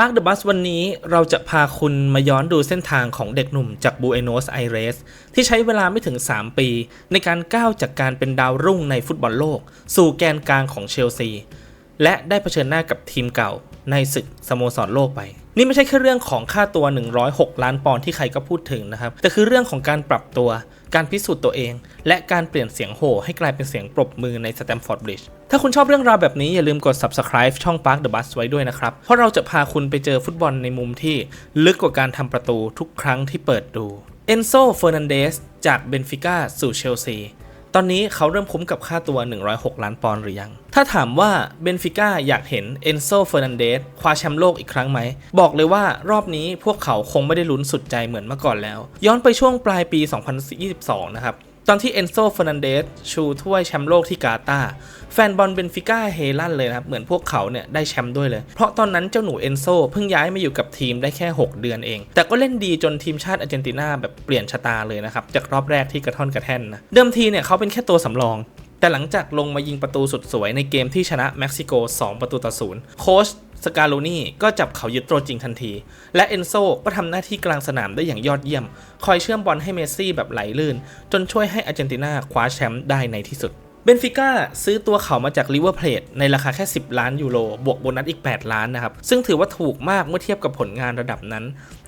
ปาร์คเดอะบัสวันนี้เราจะพาคุณมาย้อนดูเส้นทางของเด็กหนุ่มจากบูเอโนสไอเรสที่ใช้เวลาไม่ถึง 3 ปี ในการก้าวจากการเป็นดาวรุ่งในฟุตบอลโลก สู่แกนกลางของเชลซี และได้เผชิญหน้ากับทีมเก่า ในศึกสโมสรโลกไป นี่ไม่ใช่แค่เรื่องของค่าตัว 106 ล้านปอนด์ที่ใครก็พูดถึงนะครับ แต่คือเรื่องของการปรับตัว การพิสูจน์ตัวเอง และการเปลี่ยนเสียงโห่ให้กลายเป็นเสียงปรบมือในสแตมฟอร์ดบริดจ์ถ้าคุณชอบเรื่องราวแบบนี้อย่าลืมกด subscribe ช่อง Park the Bus ไว้ด้วยนะครับ เพราะเราจะพาคุณไปเจอฟุตบอลในมุมที่ลึกกว่าการทำประตูทุกครั้งที่เปิดดูเอนโซเฟอร์นันเดสจากเบนฟิก้าสู่เชลซี ตอนนี้เขาเริ่มคุ้มกับค่าตัว 106 ล้านปอนด์หรือยัง ถ้าถามว่าเบนฟิก้าอยากเห็นเอนโซเฟอร์นันเดสคว้าแชมป์โลกอีกครั้งไหม บอกเลยว่ารอบนี้พวกเขาคงไม่ได้ลุ้นสุดใจเหมือนเมื่อก่อนแล้ว ย้อนไปช่วงปลายปี 2022 นะครับ ตอนที่เอนโซเฟอร์นันเดสชูถ้วยแชมป์โลกที่กาตาแฟนบอลเบนฟิก้าเฮลั่นเลยนะครับ เหมือนพวกเขาเนี่ยได้แชมป์ด้วยเลย เพราะตอนนั้นเจ้าหนูเอนโซเพิ่งย้ายมาอยู่กับทีมได้แค่ 6 เดือนเอง แต่ก็เล่นดีจนทีมชาติอาร์เจนตินาแบบเปลี่ยนชะตาเลยนะครับ จากรอบแรกที่กระท่อนกระแท่นนะ เดิมทีเนี่ยเขาเป็นแค่ตัวสำรอง แต่หลังจากลงมายิงประตูสุดสวยในเกมที่ชนะเม็กซิโก 2 ประตูต่อศูนย์โค้ช สกาโลนี่ก็จับเขายึดตัวจริงทันที และเอนโซก็ทำหน้าที่กลางสนามได้อย่างยอดเยี่ยม คอยเชื่อมบอลให้เมสซี่แบบไหลลื่น จนช่วยให้อาร์เจนตินาคว้าแชมป์ได้ในที่สุด เบนฟิก้าซื้อตัวเขามาจากลิเวอร์เพลทในราคาแค่ 10 ล้านยูโร บวกโบนัสอีก 8 ล้านนะครับ ซึ่งถือว่าถูกมากเมื่อเทียบกับผลงานระดับนั้น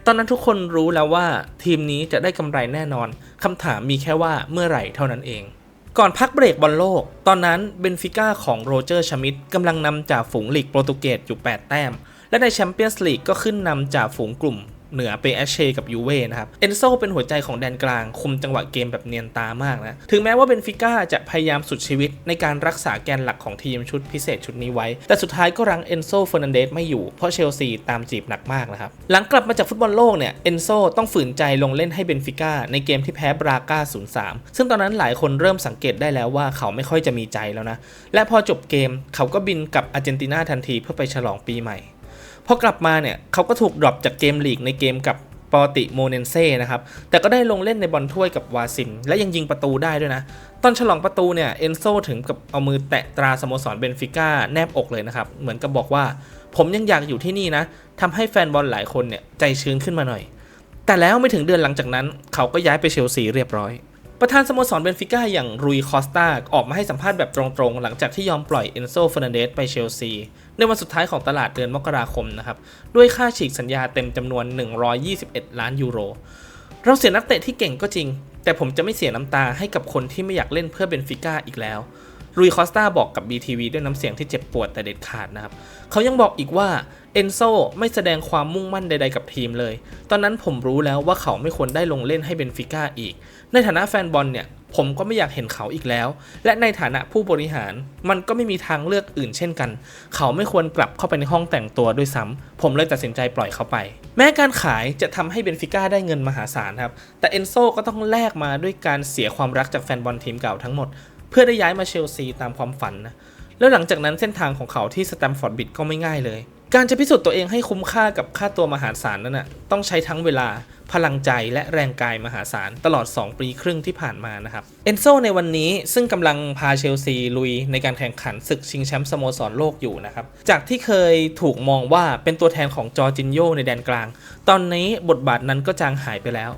ตอนนั้นทุกคนรู้แล้วว่าทีมนี้จะได้กำไรแน่นอนคำถามมีแค่ว่าเมื่อไหร่เท่านั้นเอง ก่อนพักเบรกบอลโลก ตอนนั้นเบนฟิก้าของโรเจอร์ชมิดกำลังนำจากฝูงลีกโปรตุเกสอยู่ 8 แต้ม และในแชมเปี้ยนส์ลีกก็ขึ้นนำจากฝูงกลุ่ม เหนือเปแอชเชกับยูเว่นะครับ เอนโซเป็นหัวใจของแดนกลาง คุมจังหวะเกมแบบเนียนตามากนะ ถึงแม้ว่าเบนฟิก้าจะพยายามสุดชีวิตในการรักษาแกนหลักของทีมชุดพิเศษชุดนี้ไว้ แต่สุดท้ายก็รั้งเอนโซเฟอร์นันเดสไม่อยู่ เพราะเชลซีตามจีบหนักมากนะครับ หลังกลับมาจากฟุตบอลโลกเนี่ย เอนโซต้องฝืนใจลงเล่นให้เบนฟิก้าในเกมที่แพ้บราก้า0-3 ซึ่งตอนนั้นหลายคนเริ่มสังเกตได้แล้วว่าเขาไม่ค่อยจะมีใจแล้วนะ และพอจบเกมเขาก็บินกลับอาร์เจนตินาทันทีเพื่อไปฉลองปีใหม่ พอกลับมาเนี่ยเขาก็ถูกดรอปจากเกมลีกในเกมกับปอติโมเนนเซ่นะครับ แต่ก็ได้ลงเล่นในบอลถ้วยกับวาซิม และยังยิงประตูได้ด้วยนะ ตอนฉลองประตูเนี่ยเอนโซถึงกับเอามือแตะตราสโมสรเบนฟิก้าแนบอกเลยนะครับ เหมือนกับบอกว่า ผมยังอยากอยู่ที่นี่นะทำให้แฟนบอลหลายคนเนี่ยใจชื้นขึ้นมาหน่อย แต่แล้วไม่ถึงเดือนหลังจากนั้น เขาก็ย้ายไปเชลซีเรียบร้อยประธานสโมสรเบนฟิก้าอย่างรุยคอสตาออกมาให้สัมภาษณ์แบบตรงๆ หลังจากที่ยอมปล่อยเอนโซเฟอร์นันเดสไปเชลซี ในวันสุดท้ายของตลาดเดือนมกราคมนะครับ ด้วยค่าฉีกสัญญาเต็มจำนวน 121 ล้านยูโร เราเสียนักเตะที่เก่งก็จริง แต่ผมจะไม่เสียน้ำตาให้กับคนที่ไม่อยากเล่นเพื่อเบนฟิก้าอีกแล้ว รุยคอสตาบอกกับ BTV ด้วยน้ำเสียงที่เจ็บปวดแต่เด็ดขาดนะครับ เขายังบอกอีกว่าเอนโซไม่แสดงความมุ่งมั่นใดๆกับทีมเลย ตอนนั้นผมรู้แล้วว่าเขาไม่ควรได้ลงเล่นให้เบนฟิก้าอีก ในฐานะแฟนบอลเนี่ย ผมก็ไม่อยากเห็นเขาอีกแล้ว และในฐานะผู้บริหารมันก็ไม่มีทางเลือกอื่นเช่นกัน เขาไม่ควรกลับเข้าไปในห้องแต่งตัวด้วยซ้ำผมเลยตัดสินใจปล่อยเขาไป แม้การขายจะทำให้เบนฟิก้าได้เงินมหาศาลครับ แต่เอนโซก็ต้องแลกมาด้วยการเสียความรักจากแฟนบอลทีมเก่าทั้งหมด เพื่อได้ย้ายมาเชลซีตามความฝันนะแล้วหลังจากนั้นเส้นทางของเขาที่สแตมฟอร์ดบิดก็ไม่ง่ายเลย การจะพิสูจน์ตัวเองให้คุ้มค่ากับค่าตัวมหาศาลนั้นนะต้องใช้ทั้งเวลาพลังใจและแรงกายมหาศาลตลอด 2 ปีครึ่งที่ผ่านมานะครับเอนโซในวันนี้ซึ่งกำลังพาเชลซีลุยในการแข่งขันศึกชิงแชมป์สโมสรโลกอยู่นะครับ จากที่เคยถูกมองว่าเป็นตัวแทนของจอร์จินโยในแดนกลาง ตอนนี้บทบาทนั้นก็จางหายไปแล้ว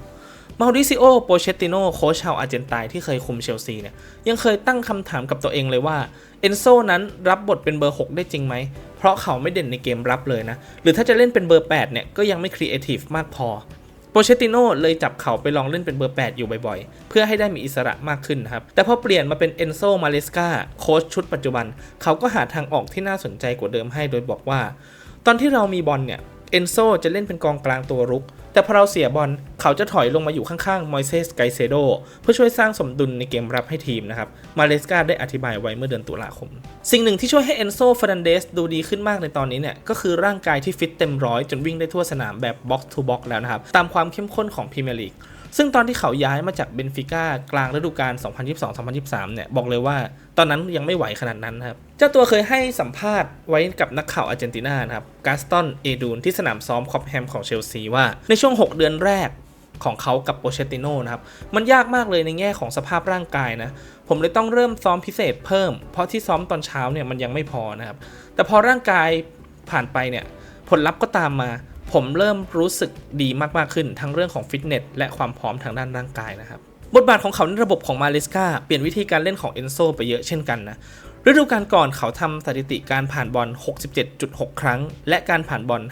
มาริซิโอ โปเชตติโนโค้ชชาวอาร์เจนไตน์ที่เคยคุมเชลซีเนี่ยยังเคยตั้งคำถามกับตัวเองเลยว่าเอนโซนั้นรับบทเป็นเบอร์ 6 ได้จริงไหม เพราะเขาไม่เด่นในเกมรับเลยนะ หรือถ้าจะเล่นเป็นเบอร์ 8 เนี่ย ก็ยังไม่ครีเอทีฟมากพอ โปเชตติโนเลยจับเขาไปลองเล่นเป็นเบอร์ 8 อยู่บ่อยๆ เพื่อให้ได้มีอิสระมากขึ้นนะครับ แต่พอเปลี่ยนมาเป็นเอนโซ มาเลสกาโค้ชชุดปัจจุบัน เขาก็หาทางออกที่น่าสนใจกว่าเดิมให้โดยบอกว่า ตอนที่เรามีบอลเนี่ยเอนโซจะเล่นเป็นกองกลางตัวรุก แต่พอเราเสียบอลเขาจะถอยลงมาอยู่ข้างๆมอยเซสไกเซโดเพื่อช่วยสร้างสมดุลในเกมรับให้ทีมนะครับ มาเลสกาได้อธิบายไว้เมื่อเดือนตุลาคม สิ่งหนึ่งที่ช่วยให้เอนโซฟานันเดสดูดีขึ้นมากในตอนนี้เนี่ย ก็คือร่างกายที่ฟิตเต็มร้อยจนวิ่งได้ทั่วสนามแบบบ็อกซ์ทูบ็อกแล้วนะครับ ตามความเข้มข้นของพรีเมียร์ลีก ซึ่งตอนที่เขาย้ายมาจากเบนฟิก้ากลางฤดูกาล 2022-2023 เนี่ย บอกเลยว่าตอนนั้นยังไม่ไหวขนาดนั้นครับ เจ้าตัวเคยให้สัมภาษณ์ไว้กับนักข่าวอาร์เจนตินานะครับกาสตันเอดูนที่สนามซ้อมคอปแฮมของเชลซีว่าในช่วง 6 เดือนแรกของเขากับโปเชติโนนะครับ มันยากมากเลยในแง่ของสภาพร่างกายนะ ผมเลยต้องเริ่มซ้อมพิเศษเพิ่ม เพราะที่ซ้อมตอนเช้าเนี่ยมันยังไม่พอนะครับ แต่พอร่างกายผ่านไปเนี่ยผลลัพธ์ก็ตามมา ผมเริ่มรู้สึกดีมากๆขึ้นทั้งเรื่องของฟิตเนสและความพร้อมทางด้านร่างกายนะครับ บทบาทของเขาในระบบของมาเลสกาเปลี่ยนวิธีการเล่นของเอนโซไปเยอะเช่นกันนะฤดูกาลก่อนเขาทำสถิติการผ่านบอล 67.6 ครั้ง และการผ่านบอล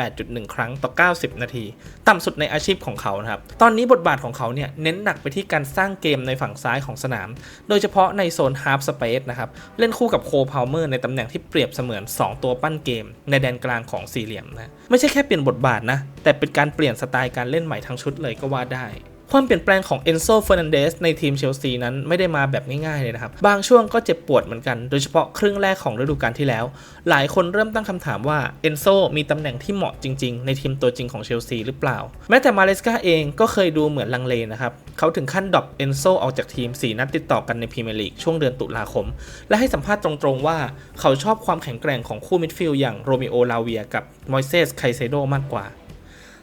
58.1 ครั้งต่อ 90 นาที ต่ำสุดในอาชีพของเขานะครับ ตอนนี้บทบาทของเขาเนี่ยเน้นหนักไปที่การสร้างเกมในฝั่งซ้ายของสนาม โดยเฉพาะในโซนฮาร์ฟสเปซนะครับ เล่นคู่กับโคพาวเมอร์ในตำแหน่งที่เปรียบเสมือน 2 ตัวปั้นเกม ในแดนกลางของสี่เหลี่ยมนะ ไม่ใช่แค่เปลี่ยนบทบาทนะ แต่เป็นการเปลี่ยนสไตล์การเล่นใหม่ทั้งชุดเลยก็ว่าได้ ความเปลี่ยนแปลงของเอนโซเฟอร์นันเดสในทีมเชลซีนั้นไม่ได้มาแบบง่ายๆเลยนะครับ บางช่วงก็เจ็บปวดเหมือนกัน โดยเฉพาะครึ่งแรกของฤดูกาลที่แล้ว หลายคนเริ่มตั้งคำถามว่าเอนโซมีตำแหน่งที่เหมาะจริงๆ ในทีมตัวจริงของเชลซีหรือเปล่า แม้แต่มาเลสกาเองก็เคยดูเหมือนลังเลนะครับ เขาถึงขั้นดรอปเอนโซออกจากทีม 4 นัดติดต่อกันในพรีเมียร์ลีกช่วงเดือนตุลาคม และให้สัมภาษณ์ตรงๆว่าเขาชอบความแข็งแกร่งของคู่มิดฟิลด์อย่างโรมิโอลาเวียกับมอยเซสไคเซโดมากกว่า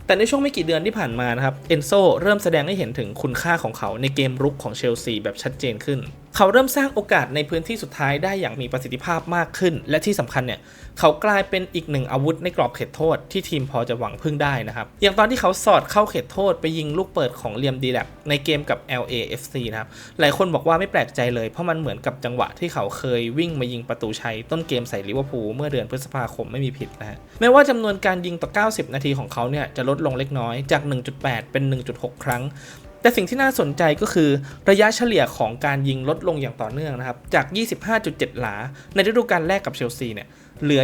แต่ในช่วงไม่กี่เดือนที่ผ่านมานะครับ เอนโซเริ่มแสดงให้เห็นถึงคุณค่าของเขาในเกมรุกของเชลซีแบบชัดเจนขึ้น เขาเริ่มสร้างโอกาสในพื้นที่สุดท้ายได้อย่างมีประสิทธิภาพมากขึ้น และที่สำคัญเนี่ยเขากลายเป็นอีกหนึ่งอาวุธในกรอบเขตโทษที่ทีมพอจะหวังพึ่งได้นะครับอย่างตอนที่เขาสอดเข้าเขตโทษไปยิงลูกเปิดของเลียมดีแลบในเกมกับ LAFC นะครับหลายคนบอกว่าไม่แปลกใจเลยเพราะมันเหมือนกับจังหวะที่เขาเคยวิ่งมายิงประตูชัยต้นเกมใส่ลิเวอร์พูลเมื่อเดือนพฤษภาคมไม่มีผิดนะฮะแม้ว่าจำนวนการยิงต่อ 90 นาทีของเขาเนี่ยจะลดลงเล็กน้อยจาก 1.8 เป็น 1.6 ครั้ง แต่สิ่งที่น่าสนใจก็คือระยะเฉลี่ยของการยิงลดลงอย่างต่อเนื่องนะครับ จาก 25.7 หลา ในฤดูกาลแรกกับเชลซีเนี่ยเหลือ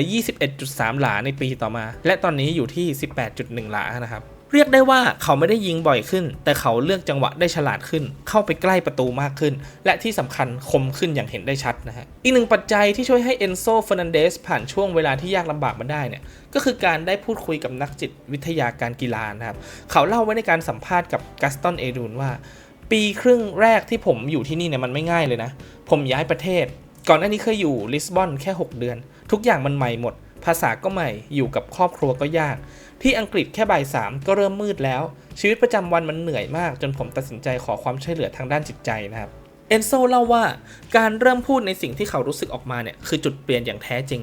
21.3 หลาในปีต่อมา และตอนนี้อยู่ที่ 18.1 หลานะครับ เรียกได้ว่าเขาไม่ได้ยิงบ่อยขึ้น แต่เขาเลือกจังหวะได้ฉลาดขึ้น เข้าไปใกล้ประตูมากขึ้น และที่สำคัญคมขึ้นอย่างเห็นได้ชัดนะฮะ อีกหนึ่งปัจจัยที่ช่วยให้เอนโซเฟอร์นันเดสผ่านช่วงเวลาที่ยากลำบากมาได้เนี่ยก็คือการได้พูดคุยกับนักจิตวิทยาการกีฬานะครับ เขาเล่าไว้ในการสัมภาษณ์กับกัสตันเอดูนว่า ปีครึ่งแรกที่ผมอยู่ที่นี่เนี่ยมันไม่ง่ายเลยนะ ผมย้ายประเทศ ก่อนหน้านี้เคยอยู่ลิสบอนแค่ 6 เดือน ทุกอย่างมันใหม่หมด ภาษาก็ใหม่อยู่กับครอบครัวก็ยาก ที่อังกฤษแค่บ่ายสามก็เริ่มมืดแล้ว ชีวิตประจำวันมันเหนื่อยมาก จนผมตัดสินใจขอความช่วยเหลือทางด้านจิตใจนะครับเอนโซเล่าว่าการเริ่มพูดในสิ่งที่เขารู้สึกออกมาเนี่ยคือจุดเปลี่ยนอย่างแท้จริง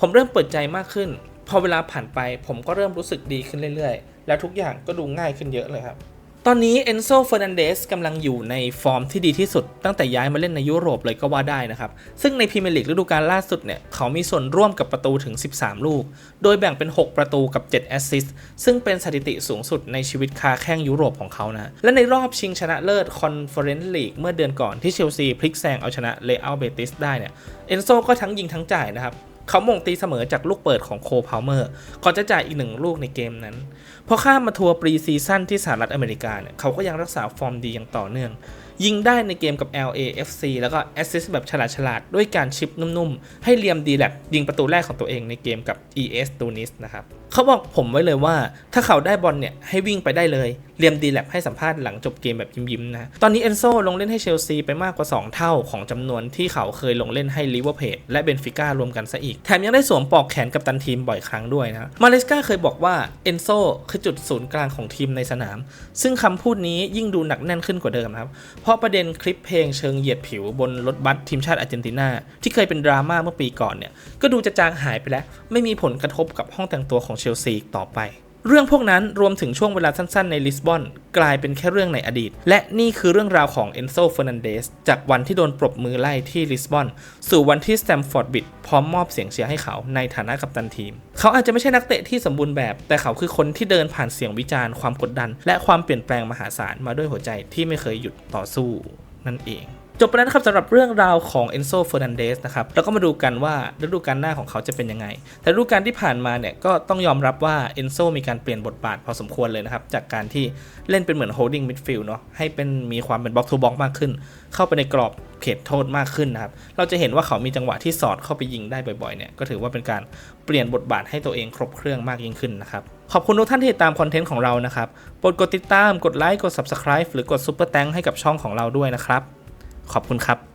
ผมเริ่มเปิดใจมากขึ้น พอเวลาผ่านไปผมก็เริ่มรู้สึกดีขึ้นเรื่อยๆ แล้วทุกอย่างก็ดูง่ายขึ้นเยอะเลยครับ ตอนนี้เอนโซเฟอร์นันเดสกำลังอยู่ในฟอร์มที่ดีที่สุด ตั้งแต่ย้ายมาเล่นในยุโรปเลยก็ว่าได้นะครับ ซึ่งในพรีเมียร์ลีกฤดูกาลล่าสุดเนี่ย เขามีส่วนร่วมกับประตูถึง 13 ลูก โดยแบ่งเป็น 6 ประตูกับ 7 แอสซิสต์ซึ่งเป็นสถิติสูงสุดในชีวิตคาแข้งยุโรปของเขานะ และในรอบชิงชนะเลิศคอนเฟอเรนซ์ลีกเมื่อเดือนก่อนที่เชลซีพลิกแซงเอาชนะเลอัลเบติสได้เนี่ยเอนโซก็ทั้งยิงทั้งจ่ายนะครับ เขามงตีเสมอจากลูกเปิดของโคพาวเมอร์ก่อนจะจ่ายอีกหนึ่งลูกในเกมนั้น พอข้ามมาทัวร์ปรีซีซั่นที่สหรัฐอเมริกาเนี่ยเขาก็ยังรักษาฟอร์มดีอย่างต่อเนื่อง ยิงได้ในเกมกับ LAFC แล้วก็แอสซิสต์แบบฉลาดฉลาดๆด้วยการชิปนุ่มๆ ให้เลียมดีแลบยิงประตูแรกของตัวเองในเกมกับ ES ตูนิสนะครับเขาบอกผมไว้เลยว่า ถ้าเขาได้บอลเนี่ยให้วิ่งไปได้เลย เลียมดีแลบให้สัมภาษณ์หลังจบเกมแบบยิ้มๆนะตอนนี้เอนโซลงเล่นให้เชลซีไปมากกว่า 2 เท่าของจำนวนที่เขาเคยลงเล่นให้ลิเวอร์พูลและเบนฟิก้ารวมกันซะอีก แถมยังได้สวมปลอกแขนกับตันทีมบ่อยครั้งด้วยนะมาเลสกาเคยบอกว่าเอนโซคือจุดศูนย์กลางของทีมในสนาม ซึ่งคำพูดนี้ยิ่งดูหนักแน่นขึ้นกว่าเดิมนะครับเพราะประเด็นคลิปเพลงเชิงเหยียดผิวบนรถบัสทีมชาติอาร์เจนตินาที่เคยเป็นดราม่าเมื่อปีก่อนเนี่ยก็ดูจะจางหายไปแล้ว ไม่มีผลกระทบกับห้องแต่งตัวของเชลซีอีกต่อไป เรื่องพวกนั้นรวมถึงช่วงเวลาสั้นๆในลิสบอน กลายเป็นแค่เรื่องในอดีต และนี่คือเรื่องราวของเอนโซเฟอร์นันเดสจากวันที่โดนปรบมือไล่ที่ลิสบอน สู่วันที่สแตมฟอร์ดบิดพร้อมมอบเสียงเชียร์ให้เขาในฐานะกัปตันทีม เขาอาจจะไม่ใช่นักเตะที่สมบูรณ์แบบ แต่เขาคือคนที่เดินผ่านเสียงวิจารณ์ความกดดัน และความเปลี่ยนแปลงมหาศาลมาด้วยหัวใจที่ไม่เคยหยุดต่อสู้นั่นเอง จบไปแล้วนะครับสำหรับเรื่องราวของเอนโซเฟอร์นันเดสนะครับแล้วก็มาดูกันว่าฤดูกาลหน้าของเขาจะเป็นยังไง แต่ฤดูกาลที่ผ่านมาเนี่ยก็ต้องยอมรับว่าเอนโซมีการเปลี่ยนบทบาทพอสมควรเลยนะครับ จากการที่เล่นเป็นเหมือน holding midfield เนาะให้เป็นมีความเป็น box to box มากขึ้น เข้าไปในกรอบเขตโทษมากขึ้นนะครับ เราจะเห็นว่าเขามีจังหวะที่สอดเข้าไปยิงได้บ่อยๆเนี่ยก็ถือว่าเป็นการเปลี่ยนบทบาทให้ตัวเองครบเครื่องมากยิ่งขึ้นนะครับขอบคุณทุกท่านที่ติดตามคอนเทนต์ของเรานะครับโปรดกดติดตามกดไลค์กด subscribe หรือกด super t a n k ให้กับช่องของเราด้วยนะครับ ขอบคุณครับ